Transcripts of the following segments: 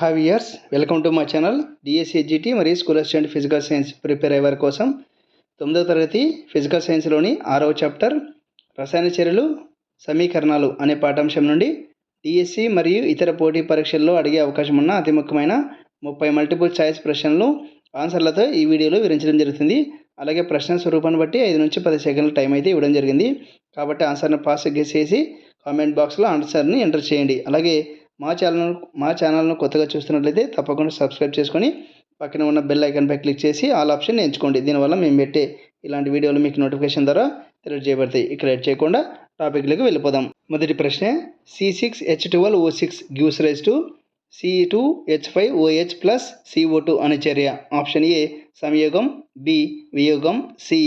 Have years welcome to మా channel DSCGT మరియు school assistant physical science prepare అయ్యే వారి కోసం తొమ్మిదవ తరగతి ఫిజికల్ సైన్స్లోని ఆరవ చాప్టర్ రసాయన చర్యలు సమీకరణాలు అనే పాఠాంశం నుండి డిఎస్సి మరియు ఇతర పోటీ పరీక్షల్లో అడిగే అవకాశం ఉన్న అతి ముఖ్యమైన ముప్పై మల్టిపుల్ ఛాయిస్ ప్రశ్నలను ఆన్సర్లతో ఈ వీడియోలో వివరించడం జరుగుతుంది. అలాగే ప్రశ్న స్వరూపాన్ని బట్టి ఐదు నుంచి పది సెకండ్ల టైం అయితే ఇవ్వడం జరిగింది. కాబట్టి ఆన్సర్ని పాస్ గెస్ చేసి కామెంట్ బాక్స్లో ఆన్సర్ని ఎంటర్ చేయండి. అలాగే మా ఛానల్ మా ఛానల్ను కొత్తగా చూస్తున్నట్లయితే తప్పకుండా సబ్స్క్రైబ్ చేసుకొని పక్కన ఉన్న బెల్ ఐకాన్పై క్లిక్ చేసి ఆల్ ఆప్షన్ ఎంచుకోండి. దీనివల్ల మేము పెట్టే ఇలాంటి వీడియోలు మీకు నోటిఫికేషన్ ద్వారా తెలియజేయబడతాయి. ఇక్కడ ఎడ్ చేయకుండా టాపిక్లోకి వెళ్ళిపోదాం. మొదటి ప్రశ్న C six H twelve O six gives rise to C two H five OH plus CO two అనే చర్య. ఆప్షన్ ఏ సంయోగం. బి వియోగం. సి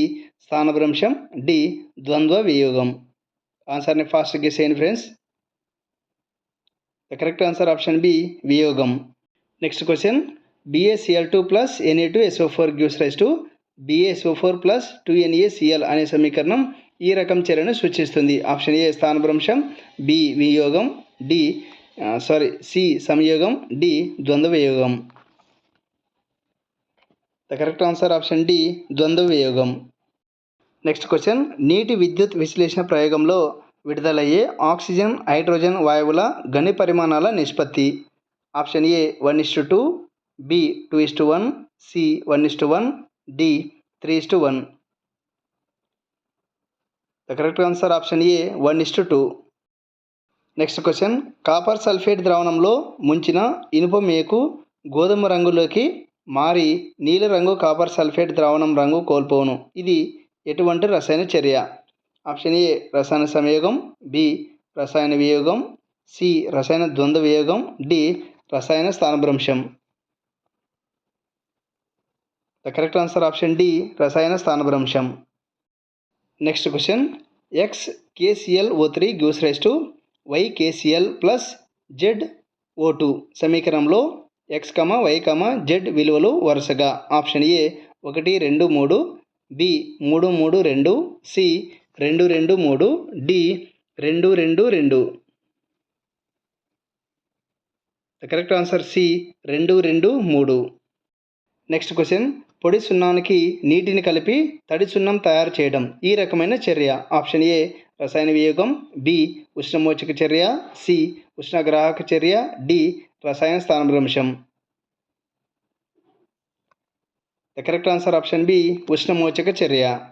స్థానభ్రంశం. డి ద్వంద్వ వియోగం. ఆన్సర్ని ఫాస్ట్ గెస్ చేయండి friends the correct answer option B వియోగం next question BaCl two plus Na two SO four gives rise to BaSO four plus two NaCl అనే సమీకరణం ఈ రకం చర్యను సూచిస్తుంది. ఆప్షన్ ఏ స్థానభ్రంశం. బి వియోగం. డి సారీ సి సంయోగం. డి ద్వంద్వ వియోగం the correct answer option D ద్వంద్వ వియోగం నెక్స్ట్ క్వశ్చన్ నీటి విద్యుత్ విశ్లేషణ ప్రయోగంలో విడుదలయ్యే ఆక్సిజన్ హైడ్రోజన్ వాయువుల గని పరిమాణాల నిష్పత్తి. Option A one is to two B two is to one C one is to one D three is to one. The correct answer option A one is to two next question copper sulphate ద్రావణంలో ముంచిన ఇనుప మేకు గోధుమ రంగులోకి మారి నీలి రంగు copper sulphate ద్రావణం రంగు కోల్పోవును ఇది ఎటువంటి రసాయన చర్య? ఆప్షన్ ఏ రసాయన సంయోగం బి రసాయన వియోగం సి రసాయన ద్వంద్వ వియోగం డి రసాయన స్థానభ్రంశం. The correct answer option D రసాయన స్థానభ్రంశం. Next question X KCl O three gives rise to Y KCl plus Z O two సమీకరణంలో X comma Y comma Z విలువలు వరుసగా. ఆప్షన్ ఏ ఒకటి రెండు మూడు బి మూడు మూడు రెండు సి రెండు రెండు మూడు. డి రెండు రెండు రెండు. ద కరెక్ట్ ఆన్సర్ సి రెండు రెండు మూడు. నెక్స్ట్ క్వశ్చన్ పొడి సున్నానికి నీటిని కలిపి తడి సున్నం తయారు చేయడం. ఈ రకమైన చర్య. ఆప్షన్ ఏ రసాయన వియోగం. బి ఉష్ణమోచక చర్య. సి ఉష్ణగ్రాహక చర్య. డి రసాయన స్థానభ్రంశం. The correct answer option B ఉష్ణమోచక చర్య.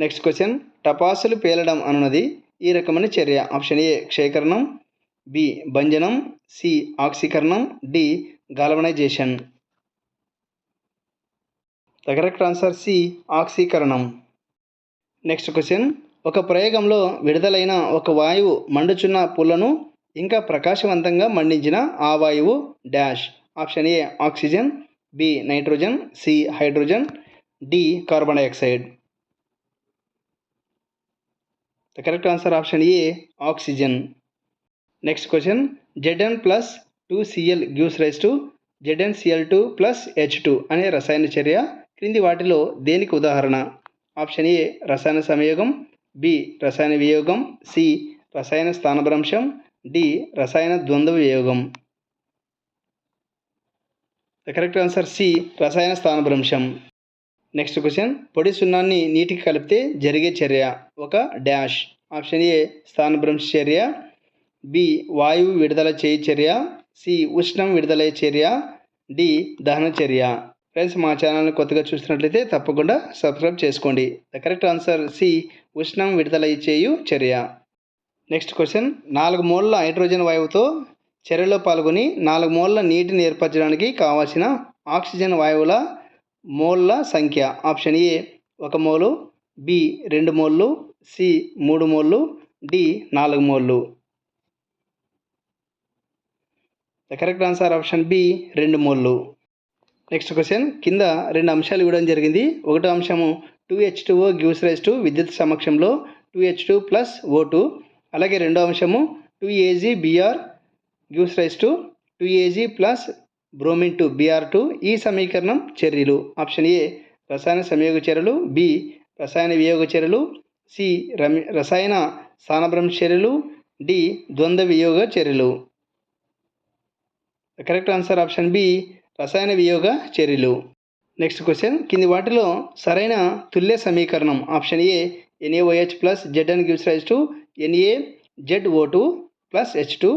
నెక్స్ట్ క్వశ్చన్ టపాసులు పేలడం అనున్నది ఈ రకమైన చర్య. ఆప్షన్ ఏ క్షయకరణం. బి భంజనం. సి ఆక్సీకరణం. D galvanization. The correct answer C ఆక్సీకరణం. Next question. ఒక ప్రయోగంలో విడుదలైన ఒక వాయువు మండుచున్న పుల్లను ఇంకా ప్రకాశవంతంగా మండించిన ఆ వాయువు dash. Option A oxygen. B nitrogen. C hydrogen. D carbon dioxide. The correct answer option A oxygen next question Zn plus two Cl gives rise to Zn Cl two plus H two అనే రసాయన చర్య క్రింది వాటిలో దేనికి ఉదాహరణ? Option ఏ రసాయన సంయోగం B రసాయన వియోగం సి రసాయన స్థానభ్రంశం డి రసాయన ద్వంద్వ వియోగం. ద కరెక్ట్ ఆన్సర్ సి రసాయన స్థానభ్రంశం. నెక్స్ట్ క్వశ్చన్ పొడి సున్నాన్ని నీటికి కలిపితే జరిగే చర్య ఒక డాష్. ఆప్షన్ ఏ స్థానభ్రంశ చర్య. బి వాయువు విడుదల చేయి చర్య. సి ఉష్ణం విడుదల చర్య. డి దహన చర్య. ఫ్రెండ్స్ మా ఛానల్ని కొత్తగా చూసినట్లయితే తప్పకుండా సబ్స్క్రైబ్ చేసుకోండి. ద కరెక్ట్ ఆన్సర్ సి ఉష్ణం విడుదల చేయు చర్య. నెక్స్ట్ క్వశ్చన్ నాలుగు మోళ్ళ హైడ్రోజన్ వాయువుతో చర్యలో పాల్గొని నాలుగు మోళ్ళ నీటిని ఏర్పరచడానికి కావాల్సిన ఆక్సిజన్ వాయువుల మోళ్ళ సంఖ్య. ఆప్షన్ ఏ ఒక మోలు బి రెండు మోళ్ళు సి మూడు మోళ్ళు డి నాలుగు మోళ్ళు. The correct answer option B రెండు మోళ్ళు. నెక్స్ట్ క్వశ్చన్ కింద రెండు అంశాలు ఇవ్వడం జరిగింది. ఒకటో అంశము two H two O gives rise to విద్యుత్ సమక్షంలో two H two plus O two అలాగే రెండో అంశము two Ag Br gives rise to two Ag plus bromine to Br two ఈ సమీకరణం చర్యలు. ఆప్షన్ ఏ రసాయన సంయోగ చర్యలు బి రసాయన వియోగ చర్యలు సి రమి రసాయన స్థానభ్రంశ చర్యలు డి ద్వంద్వ వియోగ చర్యలు. కరెక్ట్ ఆన్సర్ ఆప్షన్ బి రసాయన వియోగ చర్యలు. నెక్స్ట్ క్వశ్చన్ కింది వాటిలో సరైన తుల్య సమీకరణం option A NaOH plus Z and gives rise to Na Z O two plus H two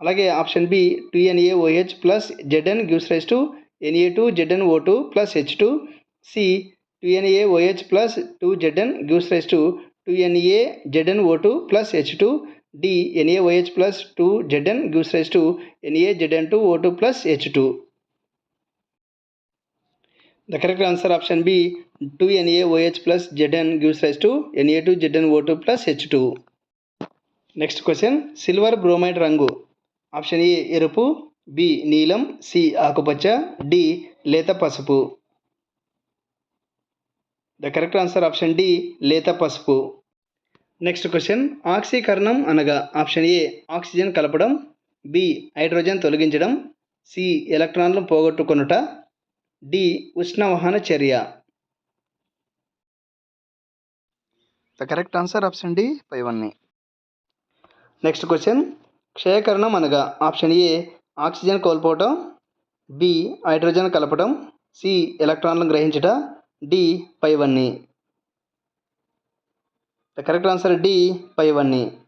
అలాగే option B two NaOH plus Zn gives rise to Na two Zn O two plus H two. C two NaOH plus two Zn gives rise to two Na Zn O two plus H two. D NaOH plus two Zn gives rise to Na Zn two O two plus H two. The correct answer option B two NaOH plus Zn gives rise to Na two Zn O two plus H option A ఎరుపు B నీలం C ఆకుపచ్చ D లేత పసుపు. The correct answer option D లేత పసుపు. Next question ఆక్సీకరణం అనగా option A oxygen కలపడం బి హైడ్రోజన్ తొలగించడం సి ఎలక్ట్రాన్లు పోగొట్టుకొనుట డి ఉష్ణవహన చర్య. The correct answer option D పైవన్నీ నెక్స్ట్ క్వశ్చన్ క్షయకరణం అనగా ఆప్షన్ ఏ ఆక్సిజన్ కోల్పోవటం బి హైడ్రోజన్ కలపటం సి ఎలక్ట్రాన్లను గ్రహించట డి పైవన్నీ. ద కరెక్ట్ ఆన్సర్ డి పైవన్నీ.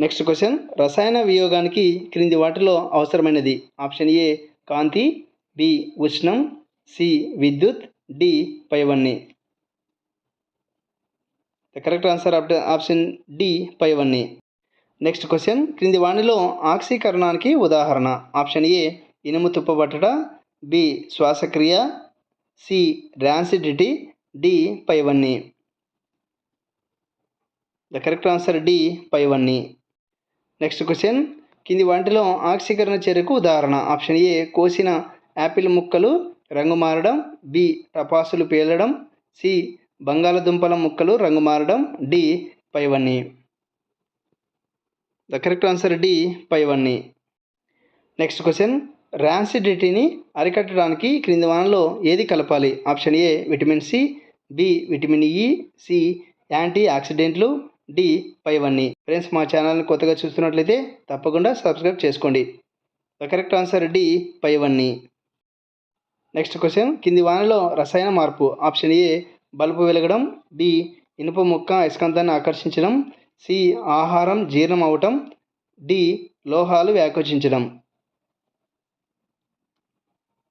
నెక్స్ట్ క్వశ్చన్ రసాయన వియోగానికి క్రింది వాటిలో అవసరమైనది. ఆప్షన్ ఏ కాంతి బి ఉష్ణం సి విద్యుత్ డి పైవన్నీ. The correct answer option D పైవన్నీ. నెక్స్ట్ క్వశ్చన్ క్రింది వాణిలో ఆక్సీకరణానికి ఉదాహరణ. ఆప్షన్ ఏ ఇనుము తుప్పబట్టట. బి శ్వాసక్రియ. సి ర్యాన్సిడిటీ డి పైవన్నీ. ద కరెక్ట్ ఆన్సర్ డి పైవన్నీ. నెక్స్ట్ క్వశ్చన్ కింది వాటిలో ఆక్సీకరణ చర్యకు ఉదాహరణ. ఆప్షన్ ఏ కోసిన యాపిల్ ముక్కలు రంగు మారడం. బి టపాసులు పేలడం. సి బంగాళదుంపల ముక్కలు రంగు మారడం. డి పైవన్నీ. ద కరెక్ట్ ఆన్సర్ డి పైవన్నీ నెక్స్ట్ క్వశ్చన్ ర్యాన్సిడిటీని అరికట్టడానికి క్రింది వానలో ఏది కలపాలి? Option A vitamin C B vitamin E C anti ఆక్సిడెంట్లు డి పైవన్నీ ఫ్రెండ్స్ మా ఛానల్ని కొత్తగా చూస్తున్నట్లయితే తప్పకుండా సబ్స్క్రైబ్ చేసుకోండి. ద కరెక్ట్ ఆన్సర్ డి పైవన్నీ నెక్స్ట్ క్వశ్చన్ కింది వానలో రసాయన మార్పు. ఆప్షన్ ఏ బల్బు వెలగడం. బి ఇనుప ముక్క ఇస్కాంతాన్ని ఆకర్షించడం. సి ఆహారం జీర్ణం అవటం డి లోహాలు వ్యాకోచించడం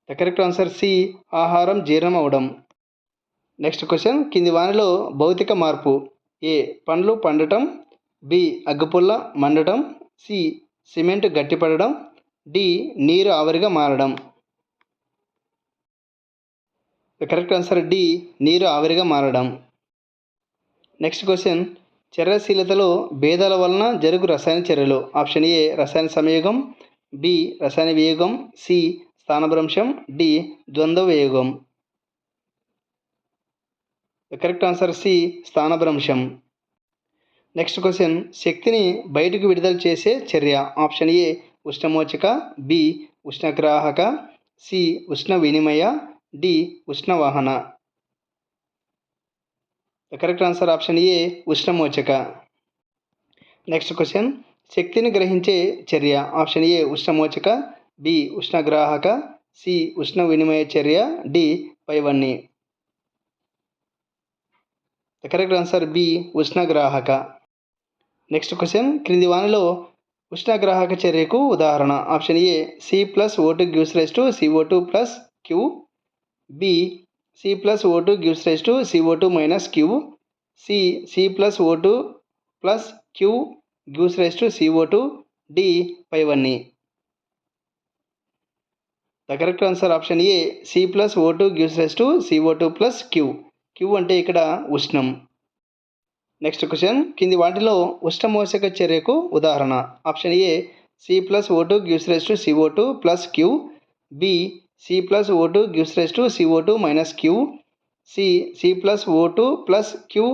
ద కరెక్ట్ ఆన్సర్ సి ఆహారం జీర్ణం అవడం నెక్స్ట్ క్వశ్చన్ కింది వానిలో భౌతిక మార్పు. ఏ. పండ్లు పండటం బి. అగ్గిపుల్ల మండటం సి. సిమెంట్ గట్టిపడడం డి. నీరు ఆవిరిగా మారడం ద కరెక్ట్ ఆన్సర్ డి. నీరు ఆవిరిగా మారడం నెక్స్ట్ క్వశ్చన్ చర్యశీలతలో భేదాల వలన జరుగు రసాయన చర్యలు. ఆప్షన్ ఏ రసాయన సంయోగం. బి రసాయన వియోగం. సి స్థానభ్రంశం. డి ద్వంద్వ వియోగం. ద కరెక్ట్ ఆన్సర్ సి స్థానభ్రంశం. నెక్స్ట్ క్వశ్చన్ శక్తిని బయటకు విడుదల చేసే చర్య. ఆప్షన్ ఏ ఉష్ణమోచక. బి ఉష్ణగ్రాహక. సి ఉష్ణ వినిమయ. D ఉష్ణవాహన. The correct answer option A ఉష్ణమోచక. Next question శక్తిని గ్రహించే చర్య. ఆప్షన్ ఏ ఉష్ణమోచక. బి ఉష్ణగ్రాహక. సి ఉష్ణ వినిమయ చర్య. డి పైవన్నీ. ద కరెక్ట్ ఆన్సర్ బి ఉష్ణగ్రాహక. నెక్స్ట్ క్వశ్చన్ క్రింది వానిలో ఉష్ణగ్రాహక చర్యకు ఉదాహరణ. Option A C plus O two gives rise to CO two plus Q B C plus O two gives rise to CO two minus Q C C plus O two plus Q gives rise to CO two D పైవన్నీ the correct answer option A C plus O two gives rise to CO two plus Q Q అంటే ఇక్కడ ఉష్ణం. Next question కింది వాటిలో ఉష్ణమోచక చర్యకు ఉదాహరణ. Option A C plus O two gives rise to CO two plus Q B C plus O two gives rise to CO two minus Q C C plus O two plus Q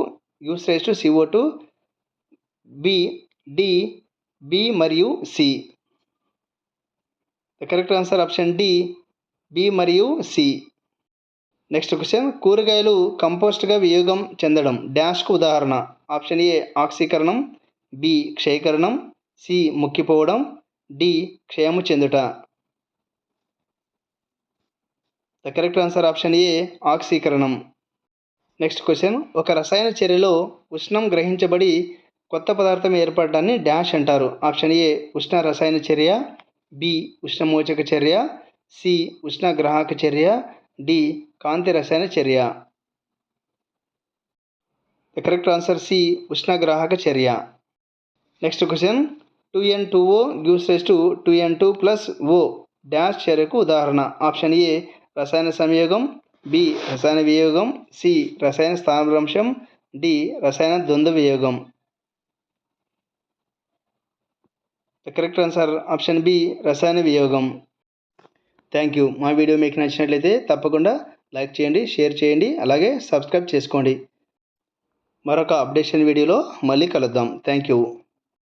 gives rise to CO two B D B మరియు C the correct answer option D B మరియు C next question కూరగాయలు కంపోస్ట్గా వియోగం చెందడం. డాష్కు ఉదాహరణ. Option A ఆక్సీకరణం. B క్షయకరణం. సి ముక్కిపోవడం. డి క్షయము చెందుట. The correct answer option A ఆక్సీకరణం నెక్స్ట్ క్వశ్చన్ ఒక రసాయన చర్యలో ఉష్ణం గ్రహించబడి కొత్త పదార్థం ఏర్పడడాన్ని డాష్ అంటారు. ఆప్షన్ ఏ ఉష్ణ రసాయన చర్య. బి ఉష్ణమోచక చర్య. సి ఉష్ణ గ్రాహక చర్య. డి కాంతి రసాయన చర్య. ద కరెక్ట్ ఆన్సర్ సి ఉష్ణగ్రాహక చర్య. Next question two N two O gives rise to two N two plus O dash చర్యకు ఉదాహరణ. ఆప్షన్ ఏ రసాయన సంయోగం బి రసాయన వియోగం సి రసాయన స్థానభ్రంశం డి రసాయన ద్వంద్వ వియోగం. The correct answer option B రసాయన వియోగం. థ్యాంక్ యూ మా వీడియో మీకు నచ్చినట్లయితే తప్పకుండా లైక్ చేయండి షేర్ చేయండి అలాగే సబ్స్క్రైబ్ చేసుకోండి. మరొక అప్డేషన్ వీడియోలో మళ్ళీ కలుద్దాం. Thank you